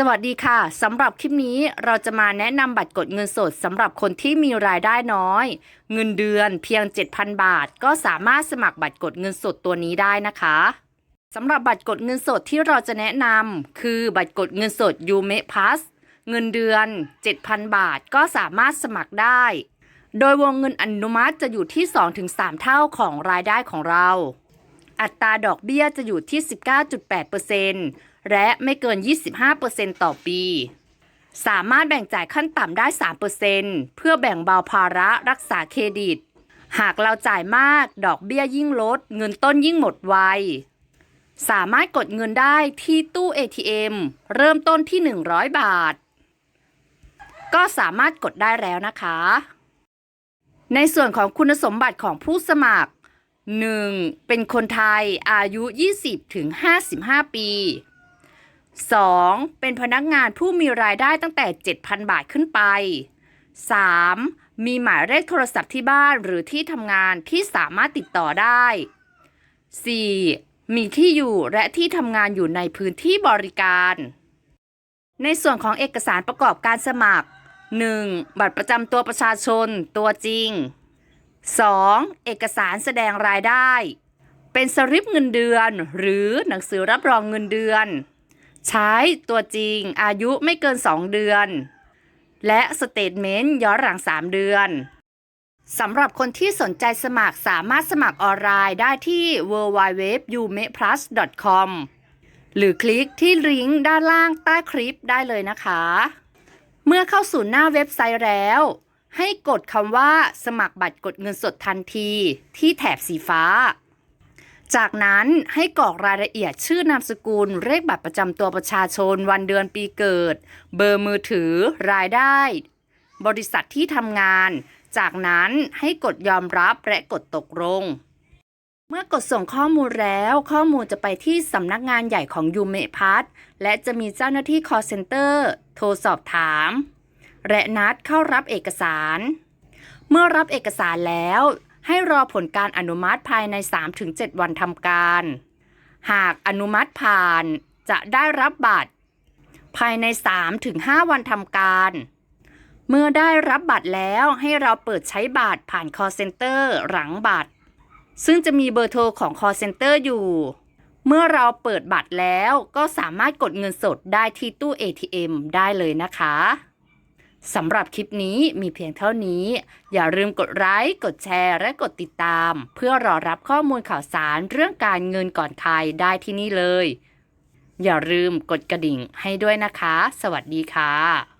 สวัสดีค่ะสำหรับคลิปนี้เราจะมาแนะนำบัตรกดเงินสดสำหรับคนที่มีรายได้น้อย เงินเดือนเพียง 7,000 บาท ก็สามารถสมัครบัตรกดเงินสดตัวนี้ได้นะคะสำหรับบัตรกดเงินสดที่เราจะแนะนำคือบัตรกดเงินสดยูเมพัสเงินเดือน 7,000 บาท ก็สามารถสมัครได้ โดยวงเงินอนุมัติจะอยู่ที่ 2-3 เท่าของรายได้ของเรา อัตราดอกเบี้ยจะอยู่ที่ 19.8% และไม่เกิน 25%ต่อปี สามารถแบ่งจ่ายขั้นต่ำได้ 3%เพื่อแบ่งเบาภาระรักษาเครดิต หากเราจ่ายมากดอกเบี้ยยิ่งลด เงินต้นยิ่งหมดไว สามารถกดเงินได้ที่ตู้ ATM เริ่มต้นที่ 100 บาท ก็สามารถกดได้แล้วนะคะ ในส่วนของคุณสมบัติของผู้สมัคร 1. เป็นคนไทยอายุ 20-55 ปี 2. เป็นพนักงานผู้มีรายได้ตั้งแต่ 7,000 บาทขึ้นไป 3. มีหมายเลขโทรศัพท์ที่บ้านหรือที่ทำงานที่สามารถติดต่อได้ 4. มีที่อยู่และที่ทำงานอยู่ในพื้นที่บริการ ในส่วนของเอกสารประกอบการสมัคร 1. บัตรประจำตัวประชาชน ตัวจริง 2. เอกสารแสดงรายได้ เป็นสลิปเงินเดือน หรือหนังสือรับรองเงินเดือน ใช้ตัวจริงอายุไม่เกิน 2 เดือน และสเตทเมนต์ย้อนหลัง 3 เดือนสำหรับคนที่สนใจสมัครสามารถสมัครออนไลน์ได้ที่ www.umeplus.com หรือคลิกที่ลิงก์ด้านล่างใต้คลิปได้เลยนะคะ เมื่อเข้าสู่หน้าเว็บไซต์แล้ว ให้กดคำว่าสมัครบัตรกดเงินสดทันที ที่แถบสีฟ้า จากนั้นให้กรอกรายละเอียดชื่อนามสกุลเลขบัตรประจำตัวประชาชน วันเดือนปีเกิด เบอร์มือถือ รายได้ บริษัทที่ทำงาน จากนั้นให้กดยอมรับและกดตกลง เมื่อกดส่งข้อมูลแล้ว ข้อมูลจะไปที่สำนักงานใหญ่ของยูเมพัทและจะมีเจ้าหน้าที่ call center โทรสอบถาม และนัดเข้ารับเอกสาร เมื่อรับเอกสารแล้ว ให้รอผลการอนุมัติภายใน 3-7 วันทำการ หากอนุมัติผ่านจะได้รับบัตร ภายใน 3-5 วันทำการ เมื่อได้รับบัตรแล้วให้เราเปิดใช้บัตรผ่าน call center หลังบัตร ซึ่งจะมีเบอร์โทรของ call center อยู่ เมื่อเราเปิดบัตรแล้วก็สามารถกดเงินสดได้ที่ตู้ ATM ได้เลยนะคะ สำหรับคลิปนี้มีเพียงเท่านี้ อย่าลืมกดไลค์ กดแชร์ และกดติดตาม เพื่อรอรับข้อมูลข่าวสารเรื่องการเงินก่อนใครได้ที่นี่เลย อย่าลืมกดกระดิ่งให้ด้วยนะคะ สวัสดีค่ะ